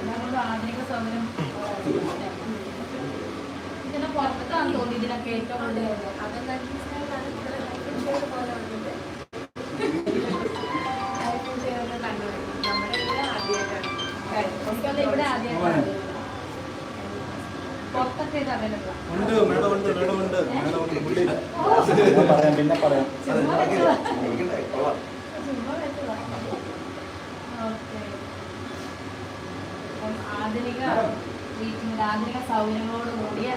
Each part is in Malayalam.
അതുകൊണ്ട് ആധുനിക സൗകര്യം ഇതിനെ പുറത്താണ് തോന്നി ഇതിനൊക്കെ ഏറ്റവും അതൊക്കെ പോലെ നമ്മുടെ ഇവിടെ ആദ്യമായിട്ടാണ് ഇവിടെ ആദ്യമായിട്ടാണ് ഉണ്ട് മേഡം ഉണ്ട് മേഡം ഉണ്ട് മേഡം ഉണ്ട് പുള്ളി. പറയാം പിന്നെ പറയാം. ആധുനിക ട്രീറ്റ്മെന്റ് ആധുനിക സൗകര്യങ്ങളോട് കൂടിയ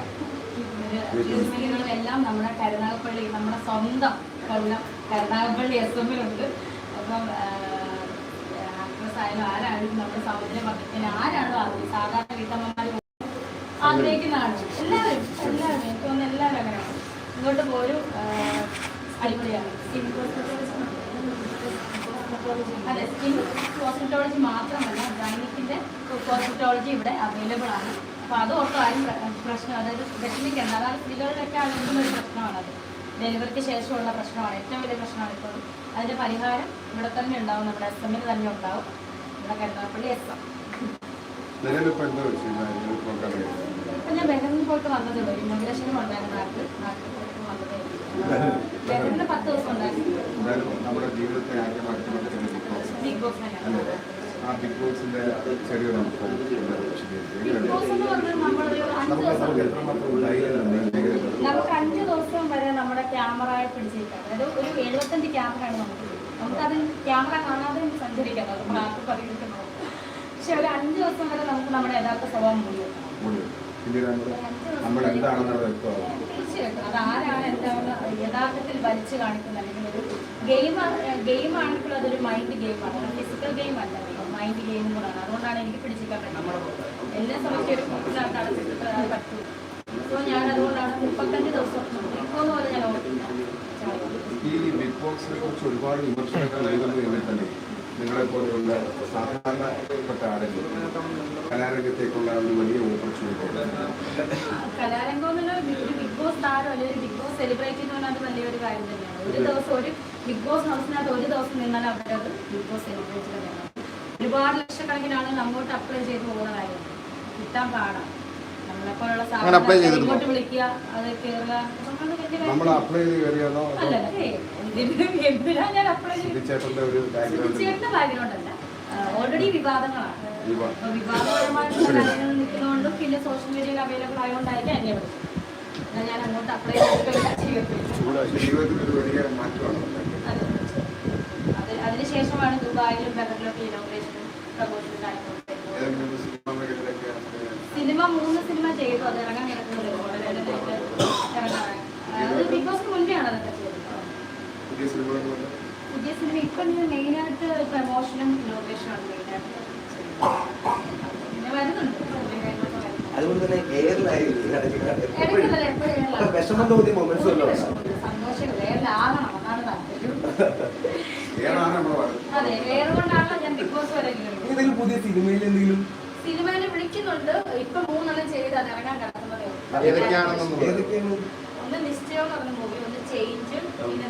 ട്രീറ്റ്മെന്റുകളും എല്ലാം നമ്മുടെ കരുനാഗപ്പള്ളി നമ്മുടെ സ്വന്തം കരുനാഗപ്പള്ളി എസ് എമ്മിലുണ്ട്. അപ്പം ആക്ട്രസ് ആയാലും ആരായാലും നമ്മുടെ സൗന്ദര്യം പദ്ധതി ആരാണോ അത് സാധാരണ വീട്ടമ്മമാർ ആഗ്രഹിക്കുന്നതാണ്. എല്ലാവരും എല്ലാവരും എനിക്ക് തോന്നുന്നു എല്ലാവരും അങ്ങനെയാണ് ഇങ്ങോട്ട് പോരും അടിപൊളിയാണ്. അതെ സ്കിൻ കോസ്മെറ്റോളജി മാത്രമല്ല ഗൈനിക്കിന്റെ കോസ്മെറ്റോളജി ഇവിടെ അവൈലബിൾ ആണ്. അപ്പോൾ അത് ഓർത്ത് ആരും പ്രശ്നം അതായത് വിഷമിക്കേണ്ട. അതാണ് സ്ത്രീകളിലൊക്കെ അനുഭവിക്കുന്ന ഒരു പ്രശ്നമാണ് അത്. ഡെലിവറിക്ക് ശേഷമുള്ള പ്രശ്നമാണ് ഏറ്റവും വലിയ പ്രശ്നമാണ് ഇപ്പോൾ അതിന്റെ പരിഹാരം ഇവിടെ തന്നെ ഉണ്ടാവും നമ്മുടെ എസ് എമ്മിൽ തന്നെ ഉണ്ടാവും. നമ്മുടെ കരുനാഗപ്പള്ളി എസ് എം ഞാൻ ബെഹറിനിൽ പോയിട്ട് വന്നതേ ഉള്ളൂ ഇന്നോഗ്രേഷനും ഉണ്ടായിരുന്നു നാട്ടിൽ. നാട്ടിൽ പോയിട്ട് വന്നതേ ഉള്ളൂ ബെഹറിനിൽ പത്ത് ദിവസം ഉണ്ടായിരുന്നു. Big boss. ആ ബിഗ് ബോസിന്റെ ചെറിയൊരു നമുക്ക് അഞ്ച് ദിവസം വരെ നമ്മുടെ ക്യാമറ പിടിച്ചേക്കാം അതായത് ഒരു എഴുപത്തഞ്ച് ക്യാമറയാണ് നമുക്ക്. നമുക്കത് ക്യാമറ കാണാതെ സഞ്ചരിക്കാം. അത് മാർക്ക് പറയുന്നത് പക്ഷെ ഒരു അഞ്ച് ദിവസം വരെ നമുക്ക് നമ്മുടെ യഥാർത്ഥ സ്വഭാവം കൂടുതൽ. പിന്നീട് നമ്മൾ നമ്മൾ എന്താണെന്നുള്ളത് വ്യക്തമാകും തീർച്ചയായിട്ടും. അത് ആരാണ് എന്താണെന്ന് യഥാർത്ഥത്തിൽ വലിച്ചു കാണിക്കുന്നത് അല്ലെങ്കിൽ ഒരു ഗെയിം ഗെയിം ആണെങ്കിൽ അതൊരു മൈൻഡ് ഗെയിമാണ് ഫിസിക്കൽ ഗെയിം അല്ല. മൈൻഡ് ഗെയിം കൂടാണ് അതുകൊണ്ടാണ് എനിക്ക് പിടിച്ചിരിക്കാൻ പറ്റുന്നത് ഒരു കൂട്ടിനകത്ത് അടച്ചിട്ട് പറ്റൂ. അപ്പോൾ ഞാൻ അതുകൊണ്ടാണ് മുപ്പത്തഞ്ച് ദിവസം ഇപ്പോൾ പോലെ ഞാൻ ഈ ബിഗ് ബോക്സിനെ കുറിച്ച് ഒരുപാട് വിമർശനങ്ങൾ എഴുതുന്നു എങ്കിൽ തന്നെ. നിങ്ങളെ പോലെയുള്ള സാധാരണപ്പെട്ട ആളുകൾ കലാരംഗത്തേക്കുള്ള ഒരു വലിയ ഓപ്പർച്യൂണിറ്റി ബിഗ് ബോസ് താരം അല്ലെങ്കിൽ ബിഗ് ബോസ് സെലിബ്രേറ്റ് ചെയ്യുന്നത് അത് വലിയൊരു കാര്യം തന്നെയാണ്. ഒരു ദിവസം ഒരു ബിഗ് ബോസ് ഹൗസിനകത്ത് ഒരു ദിവസം നിന്നാൽ അവിടെ അത് ബിഗ് ബോസ് സെലിബ്രേറ്റ് തന്നെയാണ് ഒരുപാട് ലക്ഷക്കണക്കിനാണ് നമ്മോട്ട് അങ്ങോട്ട് അപ്ലൈ ചെയ്ത് പോകുന്ന കാര്യം കിട്ടാൻ പാടാണ്. അങ്ങനെ അപ്ലൈ ചെയ്തിരുന്നു നമ്മൾ അപ്ലൈ ചെയ്ത് കയറിയാണോ അല്ല ഏയ്, എന്തിനാ? ഞാൻ അപ്ലൈ ചെയ്ത്? ചേട്ടന്റെ ഒരു ബാക്ക്ഗ്രൗണ്ട് ചേട്ടന്റെ ബാക്ക്ഗ്രൗണ്ട് ഓൾറെഡി വിവാദങ്ങളാണ്. വിവാദം. അപ്പൊ വിവാദപരമായിട്ടുള്ള കാര്യങ്ങൾ നിൽക്കുന്നതുകൊണ്ടും പിന്നെ സോഷ്യൽ മീഡിയയിൽ അവൈലബിൾ ആയതുകൊണ്ടായിരിക്കും എന്നെ വിളിച്ചത്. ഞാൻ അങ്ങോട്ട് അപ്ലൈ ചെയ്തിട്ടില്ല. അതിനുശേഷമാണ് ദുബായിലും ബംഗ്ലൂരിലും ഇനോഗ്രേഷനും പ്രമോഷനും കാര്യങ്ങളും സിനിമ മേഖലയിലൊക്കെ മൂന്ന് സിനിമ ചെയ്തു അത് ഇറങ്ങാൻ കിടക്കുന്നത് വളരെ ഇറങ്ങാൻ അത് ബിഗ് ബോസിന് ആണ് പുതിയ സിനിമ ഇപ്പം ഞാൻ മെയിനായിട്ട് പ്രമോഷനും ഇനോഗ്രേഷനാണ് മെയിനായിട്ട് പിന്നെ വരുന്നുണ്ട് പുതിയ കാര്യങ്ങളൊക്കെ വരുന്നുണ്ട്. അതുകൊണ്ട് തന്നെ എയറിലായിരുന്നു ഇടയ്ക്കല്ല, എപ്പോഴും ഇടയിലാണ്. വിഷമം തോന്നിയ മൊമെന്റ്സ് പുതിയ സിനിമയിൽ എന്തെങ്കിലും സിനിമയിൽ വിളിക്കുന്നുണ്ട് ഇപ്പൊ മൂന്നെണ്ണം ചെയ്ത് അത് ഇറങ്ങാൻ കിടക്കുന്നതേ ഉള്ളൂ. ഒന്ന് നിശ്ചയം എന്ന് പറഞ്ഞ മൂവി ഒന്ന് ചേഞ്ച് പിന്നെ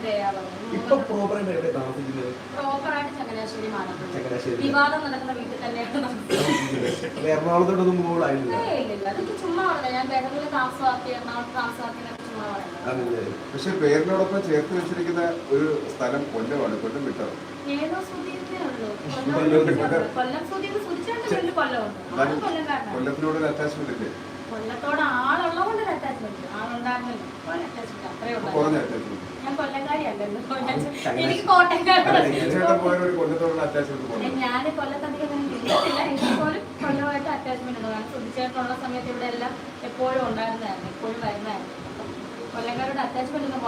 ഇപ്പൊ പ്രോപ്പറായിട്ട് എവിടെ താമസിക്കുന്നത്? പ്രോപ്പറായിട്ട് ചങ്ങനാശ്ശേരി. മാനന്തവാടി വിവാദം നടക്കുന്ന വീട്ടിൽ തന്നെയാണ് എറണാകുളത്തോട്ടൊന്നും പോകാനായിട്ടില്ല ഏയ് ഇല്ല, ഇല്ല. അതൊക്കെ ചുമ്മാ പറഞ്ഞത്. ഞാൻ താമസമാക്കി എറണാകുളത്ത് താമസമാക്കിയതൊക്കെ അതല്ലേ? പക്ഷെ പേരിനോടൊപ്പം ചേർത്ത് വെച്ചിരിക്കുന്ന ഒരു സ്ഥലം കൊല്ലമാണ്. കൊല്ലം കൊല്ലംകാരനാണ്. കൊല്ലത്തിനോട് ഒരു അറ്റാച്ച്മെന്റ് ഇല്ലേ? കൊല്ലത്തോട് ആളുള്ളതുകൊണ്ട് ഒരു അറ്റാച്ച്മെന്റ് ഉള്ളൂ കുറഞ്ഞ അറ്റാച്ച്മെന്റ് ഞാൻ കൊല്ലംകാരിയല്ലല്ലോ ഞാൻ- എനിക്ക് അറ്റാച്ച്മെന്റ് ഞാൻ കൊല്ലത്തധികം ഇല്ല എങ്കിൽ പോലും കൊല്ലമായിട്ട് അറ്റാച്ച്മെന്റ് ഉണ്ട് കാരണം സുധിച്ചേട്ടനുള്ള സമയത്ത് ഇവിടെ എല്ലാം എപ്പോഴും ഉണ്ടായിരുന്നായിരുന്നു എപ്പോഴും വരുന്നതായിരുന്നു. അപ്പം കൊല്ലംകാരുടെ അറ്റാച്ച്മെന്റ് ഒന്നും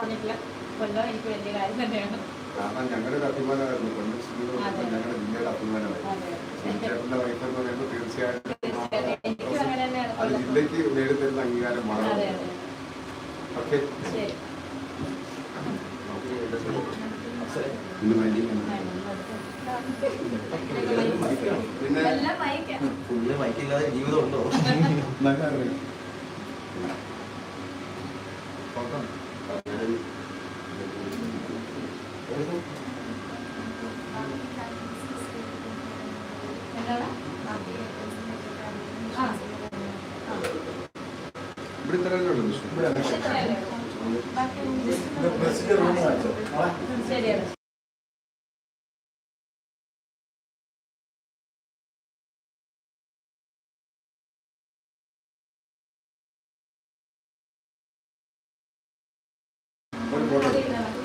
കൊല്ലം എനിക്ക് വലിയ കാര്യം തന്നെയാണ്. കാരണം ഞങ്ങളുടെ ഒരു അഭിമാനമായിരുന്നു. കൊല്ലം സ്ഥിതി അതെ. ഞങ്ങളുടെ ജില്ലയുടെ അഭിമാനമായിരുന്നു അതെ. ചേട്ടന്റെ വൈഫ് എന്ന് പറയുമ്പോൾ തീർച്ചയായിട്ടും തീർച്ചയായിട്ടും എനിക്കും അങ്ങനെ തന്നെയാണ്. അത് കൊല്ലം ജില്ലയ്ക്ക് നേടിത്തരുന്ന അംഗീകാരം അതെ വളരെ അതെ. ഓക്കെ. ശരി. ഇന്ന് വേണ്ടി പിന്നെ എല്ലാം വായിക്കാം ഫുള്ള് മൈക്കില്ലാതെ ജീവിതം ഉണ്ടോ എന്താണ് ആ ഇവിടെ ഇത്രയല്ലേ ഉള്ളൂ വിഷ്ണു ഇത്രയല്ലേ ഉള്ളൂ. ബാക്കി ബസ്സിന്റെ റൂം കാണിച്ചോ ശരിയാണ്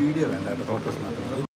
വീഡിയോ വേണ്ട ഫോട്ടോസ് മാത്രം